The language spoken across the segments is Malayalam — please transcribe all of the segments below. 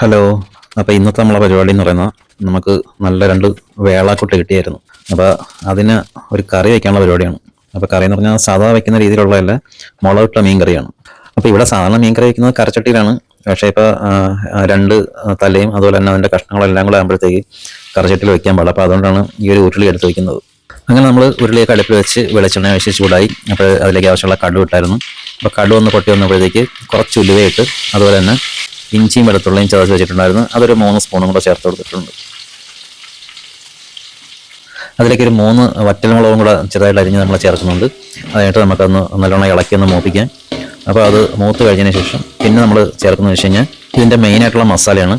ഹലോ. അപ്പോൾ ഇന്നത്തെ നമ്മളെ പരിപാടി എന്ന് പറയുന്നത് നമുക്ക് നല്ല രണ്ട് വേളാക്കുട്ട് കിട്ടിയായിരുന്നു. അപ്പോൾ അതിന് ഒരു കറി വയ്ക്കാനുള്ള പരിപാടിയാണ്. അപ്പോൾ കറി എന്ന് പറഞ്ഞാൽ സാധാ വയ്ക്കുന്ന രീതിയിലുള്ളതല്ല മുളകിട്ട മീൻ കറിയാണ് അപ്പോൾ ഇവിടെ സാധാരണ മീൻ കറി വയ്ക്കുന്നത് കറിച്ചട്ടിയിലാണ്. പക്ഷേ ഇപ്പോൾ രണ്ട് തലയും അതുപോലെ തന്നെ അതിന്റെ കഷ്ണങ്ങളെല്ലാം കൂടെ ആകുമ്പോഴത്തേക്ക് കറിച്ചട്ടിയിൽ വയ്ക്കാൻ പാടില്ല. അപ്പോൾ അതുകൊണ്ടാണ് ഈ ഒരു ഉരുളി എടുത്ത് വയ്ക്കുന്നത് അങ്ങനെ നമ്മൾ ഉരുളിയൊക്കെ അടുപ്പിൽ വെച്ച് വെളിച്ചെണ്ണ വെച്ച് ചൂടായി. അപ്പോൾ അതിലേക്ക് ആവശ്യമുള്ള കടു ഇട്ടായിരുന്നു. അപ്പോൾ കടു ഒന്ന് പൊട്ടി വന്നപ്പോഴത്തേക്ക് കുറച്ച് ഉലുവയിട്ട് അതുപോലെ തന്നെ ഇഞ്ചിയും വെളുത്തുള്ളിയും ചതച്ച് വെച്ചിട്ടുണ്ടായിരുന്നു. അതൊരു മൂന്ന് സ്പൂണും കൂടെ ചേർത്ത് കൊടുത്തിട്ടുണ്ട്. അതിലേക്ക് ഒരു മൂന്ന് വറ്റൽമുളകും കൂടെ ചെറുതായിട്ട് അരിഞ്ഞ് നമ്മൾ ചേർക്കുന്നുണ്ട്. അതായിട്ട് നമുക്കൊന്ന് നല്ലോണം ഇളക്കി ഒന്ന് മൂപ്പിക്കാം. അപ്പോൾ അത് മൂത്ത് കഴിഞ്ഞതിന് ശേഷം പിന്നെ നമ്മൾ ചേർക്കുന്നത് വെച്ച് കഴിഞ്ഞാൽ ഇതിന്റെ മെയിനായിട്ടുള്ള മസാലയാണ്.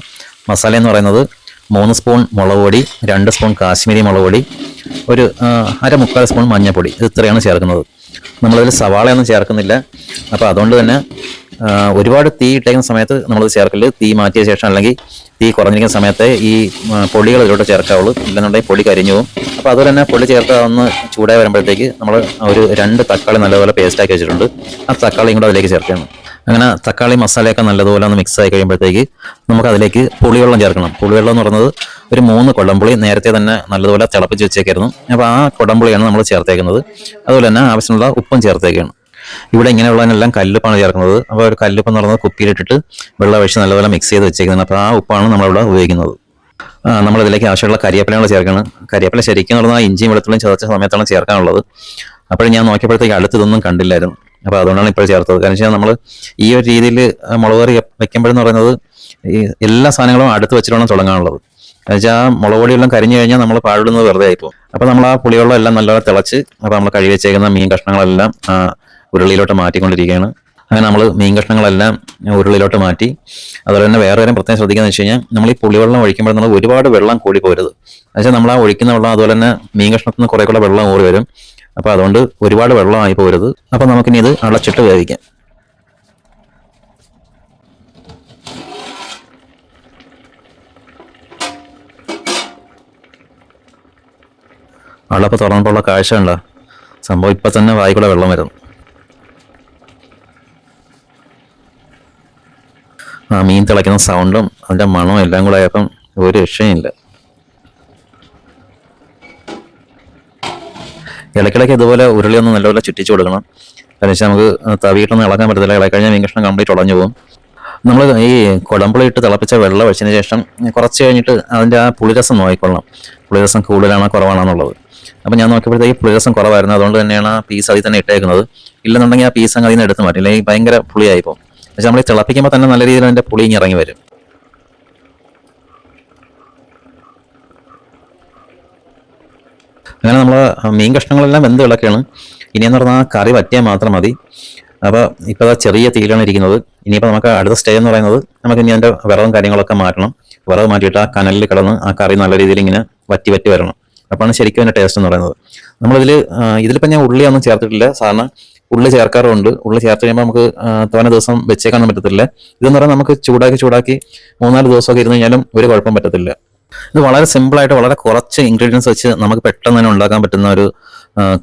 മസാല എന്ന് പറയുന്നത് മൂന്ന് സ്പൂൺ മുളക് പൊടി രണ്ട് സ്പൂൺ കാശ്മീരി മുളക് പൊടി ഒരു അര മുക്കാൽ സ്പൂൺ മഞ്ഞൾപ്പൊടി. ഇത് ഇത്രയാണ് ചേർക്കുന്നത്. നമ്മളതിൽ സവാളയൊന്നും ചേർക്കുന്നില്ല. അപ്പോൾ അതുകൊണ്ട് തന്നെ ഒരുപാട് തീ ഇട്ടേക്കുന്ന സമയത്ത് നമ്മൾ ചേർക്കൽ. തീ മാറ്റിയ ശേഷം അല്ലെങ്കിൽ തീ കുറഞ്ഞിരിക്കുന്ന സമയത്ത് ഈ പൊടികൾ ഇതിലോട്ട് ചേർക്കാവുള്ളൂ. ഇല്ലെന്നുണ്ടെങ്കിൽ പൊടി കരിഞ്ഞു പോകും. അപ്പോൾ അതുപോലെ തന്നെ പൊടി ചേർത്ത് ഒന്ന് ചൂടായി വരുമ്പോഴത്തേക്ക് നമ്മൾ ഒരു രണ്ട് തക്കാളി നല്ലപോലെ പേസ്റ്റ് ആക്കി വെച്ചിട്ടുണ്ട്. ആ തക്കാളിയും കൂടെ അതിലേക്ക് ചേർക്കണം. അങ്ങനെ തക്കാളി മസാലയൊക്കെ നല്ലതുപോലെ ഒന്ന് മിക്സ് ആയി കഴിയുമ്പോഴത്തേക്ക് നമുക്ക് അതിലേക്ക് പുളിവെള്ളം ചേർക്കണം. പുളിവെള്ളം എന്ന് പറയുന്നത് ഒരു മൂന്ന് കൊടംപുളി നേരത്തെ തന്നെ നല്ലതുപോലെ തിളപ്പിച്ച് വെച്ചേക്കായിരുന്നു. അപ്പോൾ ആ കൊടംപുളിയാണ് നമ്മൾ ചേർത്തേക്കുന്നത്. അതുപോലെ തന്നെ ആവശ്യമുള്ള ഉപ്പും ചേർത്തേക്കാണ്. ഇവിടെ ഇങ്ങനെയുള്ളതിനെല്ലാം കല്ലുപ്പാണ് ചേർക്കുന്നത്. അപ്പോൾ ഒരു കല്ലുപ്പ് പറയുന്നത് കുപ്പിയിലിട്ടിട്ട് വെള്ളം ഒഴിച്ച് നല്ലപോലെ മിക്സ് ചെയ്ത് വെച്ചേക്കുന്നത്. അപ്പോൾ ആ ഉപ്പാണ് നമ്മളിവിടെ ഉപയോഗിക്കുന്നത്. നമ്മളിതിലേക്ക് ആവശ്യമുള്ള കരിയേപ്പിലകൾ ചേർക്കണം. കരിയേപ്പില ശരിക്കും പറഞ്ഞാൽ ഇഞ്ചിയും വെളുത്തുള്ളിയും ചതച്ച സമയത്താണ് ചേർക്കാനുള്ളത്. അപ്പോൾ ഞാൻ നോക്കിയപ്പോഴത്തേക്ക് അടുത്തതൊന്നും കണ്ടില്ലായിരുന്നു. അപ്പോൾ അതുകൊണ്ടാണ് ഇപ്പോൾ ചേർത്തത്. കാരണം വെച്ചാൽ നമ്മൾ ഈ ഒരു രീതിയിൽ മുളക് കറി വെക്കുമ്പോഴെന്ന് പറയുന്നത് ഈ എല്ലാ സാധനങ്ങളും അടുത്ത് വെച്ചിട്ട് വേണം തുടങ്ങാനുള്ളത് എന്നുവെച്ചാൽ മുളക് പൊടിയെല്ലാം കരിഞ്ഞു കഴിഞ്ഞാൽ നമ്മൾ പാടുന്നത് വെറുതെ ആയിപ്പോകും അപ്പോൾ നമ്മൾ ആ പുളിവെള്ളം എല്ലാം നല്ലോണം തിളച്ച് അപ്പോൾ നമ്മൾ കഴുകി വെച്ചേക്കുന്ന മീൻ കഷ്ണങ്ങളെല്ലാം ഉരുളിയിലോട്ട് മാറ്റിക്കൊണ്ടിരിക്കുകയാണ്. അങ്ങനെ നമ്മൾ മീൻ കഷ്ണങ്ങളെല്ലാം ഉരുളിയിലോട്ട് മാറ്റി. അതുപോലെ തന്നെ വേറെ കാര്യം പ്രത്യേകം ശ്രദ്ധിക്കുക വെച്ച് കഴിഞ്ഞാൽ നമ്മൾ ഈ പുളിവെള്ളം ഒഴിക്കുമ്പോൾ നമ്മൾ ഒരുപാട് വെള്ളം കൂടി പോരുത്. എന്നുവെച്ചാൽ നമ്മൾ ആ ഒഴിക്കുന്ന വെള്ളം അതുപോലെ തന്നെ മീൻ കഷ്ണത്തിൽ നിന്ന് കുറേ കൂടെ വെള്ളം ഓറി വരും. അപ്പോൾ അതുകൊണ്ട് ഒരുപാട് വെള്ളമായി പോരുത്. അപ്പോൾ നമുക്കിനി ഇത് അടച്ചിട്ട് വേവിക്കാം. വെള്ളപ്പോൾ തുറന്നപ്പോൾ ഉള്ള കാഴ്ച ഉണ്ടോ സംഭവം ഇപ്പം തന്നെ വായിക്കൂടെ വെള്ളം വരുന്നു. ആ മീൻ തിളയ്ക്കുന്ന സൗണ്ടും അതിന്റെ മണവും എല്ലാം കൂടെ ആയപ്പം ഒരു രക്ഷയില്ല ഇടയ്ക്കിടയ്ക്ക് ഇതുപോലെ ഉരുളി ഒന്ന് നല്ലപോലെ ചുറ്റിച്ചു കൊടുക്കണം. കാരണം വെച്ചാൽ നമുക്ക് തവിയിട്ടൊന്നും ഇളക്കാൻ പറ്റത്തില്ല. ഇളക്കഴിഞ്ഞാൽ മീൻ കഷ്ണം കംപ്ലീറ്റ് ഉടഞ്ഞു പോകും. നമ്മൾ ഈ കുടമ്പുളി ഇട്ട് തിളപ്പിച്ച വെള്ളം ഒഴിച്ചതിന് ശേഷം കുറച്ച് കഴിഞ്ഞിട്ട് അതിന്റെ ആ പുളിരസം നോക്കിക്കൊള്ളണം. പുളിരസം കൂടുതലാണോ കുറവാണെന്നുള്ളത്. അപ്പം ഞാൻ നോക്കിയപ്പോഴത്തേക്ക് പുളിരസം കുറവായിരുന്നു. അതുകൊണ്ട് തന്നെയാണ് ആ പീസ് അതിൽ തന്നെ ഇട്ടേക്കുന്നത്. ഇല്ലെന്നുണ്ടെങ്കിൽ ആ പീസ് അങ്ങ് അതിൽ നിന്ന് എടുത്ത് മാറ്റി. അല്ലെങ്കിൽ ഭയങ്കര പുളിയായി പോകും പക്ഷെ നമ്മൾ തിളപ്പിക്കുമ്പോൾ തന്നെ നല്ല രീതിയിൽ അതിന്റെ പുളി ഇറങ്ങി വരും. അങ്ങനെ നമ്മൾ മീൻ കഷ്ണങ്ങളെല്ലാം വെന്ത് കിടക്കുകയാണ്. ഇനിയെന്ന് പറഞ്ഞാൽ കറി വറ്റിയാൽ മാത്രം മതി. അപ്പോൾ ഇപ്പോൾ അതാ ചെറിയ തീയിലാണ് ഇരിക്കുന്നത്. ഇനിയിപ്പോൾ നമുക്ക് അടുത്ത സ്റ്റേജ് എന്ന് പറയുന്നത് നമുക്ക് ഇനി അതിന്റെ വിറവും കാര്യങ്ങളൊക്കെ മാറ്റണം. വിറവ് മാറ്റിയിട്ട് ആ കനലിൽ കിടന്ന് ആ കറി നല്ല രീതിയിൽ ഇങ്ങനെ വറ്റി വറ്റി വരണം. അപ്പോഴാണ് ശരിക്കും അതിന്റെ ടേസ്റ്റ് എന്ന് പറയുന്നത്. നമ്മളിതിൽ ഇതിലിപ്പോൾ ഞാൻ ഉള്ളിയൊന്നും ചേർത്തിട്ടില്ല. സാധാരണ ഉള്ളി ചേർക്കാറുണ്ട്. ഉള്ളി ചേർത്ത് കഴിയുമ്പോൾ നമുക്ക് തവണ ദിവസം വെച്ചേക്കാൻ പറ്റത്തില്ല. ഇതെന്ന് പറഞ്ഞാൽ നമുക്ക് ചൂടാക്കി ചൂടാക്കി മൂന്നാൽ ദിവസമൊക്കെ ഇരുന്ന് കഴിഞ്ഞാലും ഒരു കുഴപ്പം പറ്റത്തില്ല. ഇത് വളരെ സിമ്പിളായിട്ട് വളരെ കുറച്ച് ഇൻഗ്രീഡിയൻസ് വെച്ച് നമുക്ക് പെട്ടെന്ന് തന്നെ ഉണ്ടാക്കാൻ പറ്റുന്ന ഒരു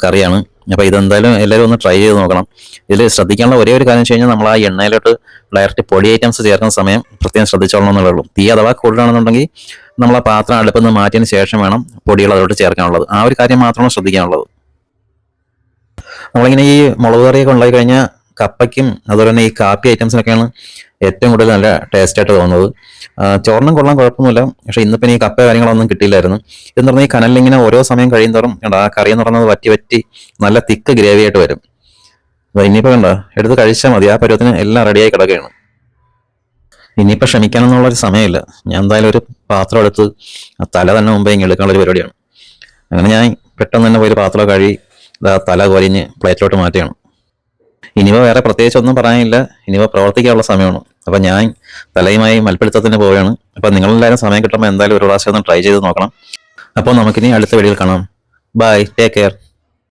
കറിയാണ്. അപ്പോൾ ഇതെന്തായാലും എല്ലാവരും ഒന്ന് ട്രൈ ചെയ്ത് നോക്കണം. ഇതിൽ ശ്രദ്ധിക്കാനുള്ള ഒരേ ഒരു കാര്യം വെച്ച് കഴിഞ്ഞാൽ നമ്മൾ ആ എണ്ണയിലോട്ട് ഡയറക്റ്റ് പൊടി ഐറ്റംസ് ചേർക്കുന്ന സമയം പ്രത്യേകം ശ്രദ്ധിച്ചോളണം എന്നുള്ളൂ തീ അഥവാ കൂടുതലാണെന്നുണ്ടെങ്കിൽ നമ്മൾ ആ പാത്രം അടുപ്പിൽ നിന്ന് മാറ്റിയതിന് ശേഷം വേണം പൊടികൾ അതിലോട്ട് ചേർക്കാനുള്ളത്. ആ ഒരു കാര്യം മാത്രമാണ് ശ്രദ്ധിക്കാനുള്ളത്. നമ്മളിങ്ങനെ ഈ മുളക് കറിയൊക്കെ ഉണ്ടായി കഴിഞ്ഞാൽ കപ്പയ്ക്കും അതുപോലെ തന്നെ ഈ കാപ്പി ഐറ്റംസിനൊക്കെയാണ് ഏറ്റവും കൂടുതൽ നല്ല ടേസ്റ്റ് ആയിട്ട് തോന്നുന്നത്. ചോറിനും കൊള്ളാൻ കുഴപ്പമൊന്നുമില്ല. പക്ഷേ ഇന്നിപ്പം ഈ കപ്പ കാര്യങ്ങളൊന്നും കിട്ടിയില്ലായിരുന്നു. എന്ന് പറഞ്ഞാൽ ഈ കനലിൽ ഇങ്ങനെ ഓരോ സമയം കഴിയും തോറും കണ്ടോ, ആ കറി എന്ന് പറയുന്നത് വറ്റി വറ്റി നല്ല തിക്ക് ഗ്രേവി ആയിട്ട് വരും. അപ്പോൾ ഇനിയിപ്പോൾ കണ്ട എടുത്ത് കഴിച്ചാൽ മതി. ആ പരുവത്തിന് എല്ലാം റെഡിയായി കിടക്കുകയാണ്. ഇനിയിപ്പോൾ ക്ഷമിക്കാനെന്നുള്ളൊരു സമയമില്ല. ഞാൻ എന്തായാലും ഒരു പാത്രം എടുത്ത് തല തന്നെ മുമ്പേ ഇങ്ങനെ എടുക്കാനുള്ളൊരു പരിപാടിയാണ്. അങ്ങനെ ഞാൻ പെട്ടെന്ന് തന്നെ പോയി പാത്രം കഴുകി തല കൊരിഞ്ഞ് പ്ലേറ്റിലോട്ട് മാറ്റുകയാണ്. ഇനിയിപ്പോൾ വേറെ പ്രത്യേകിച്ച് ഒന്നും പറയാനില്ല. ഇനിയിപ്പോൾ പ്രവർത്തിക്കാനുള്ള സമയമാണ്. അപ്പം ഞാൻ തലയുമായി മൽപ്പിടുത്തത്തിന് പോവുകയാണ്. അപ്പം നിങ്ങളെല്ലാവരും സമയം കിട്ടുമ്പോൾ എന്തായാലും ഒരു പ്രാവശ്യം ഒന്ന് ട്രൈ ചെയ്ത് നോക്കണം. അപ്പോൾ നമുക്കിനി അടുത്ത വീഡിയോയിൽ കാണാം. Bye take care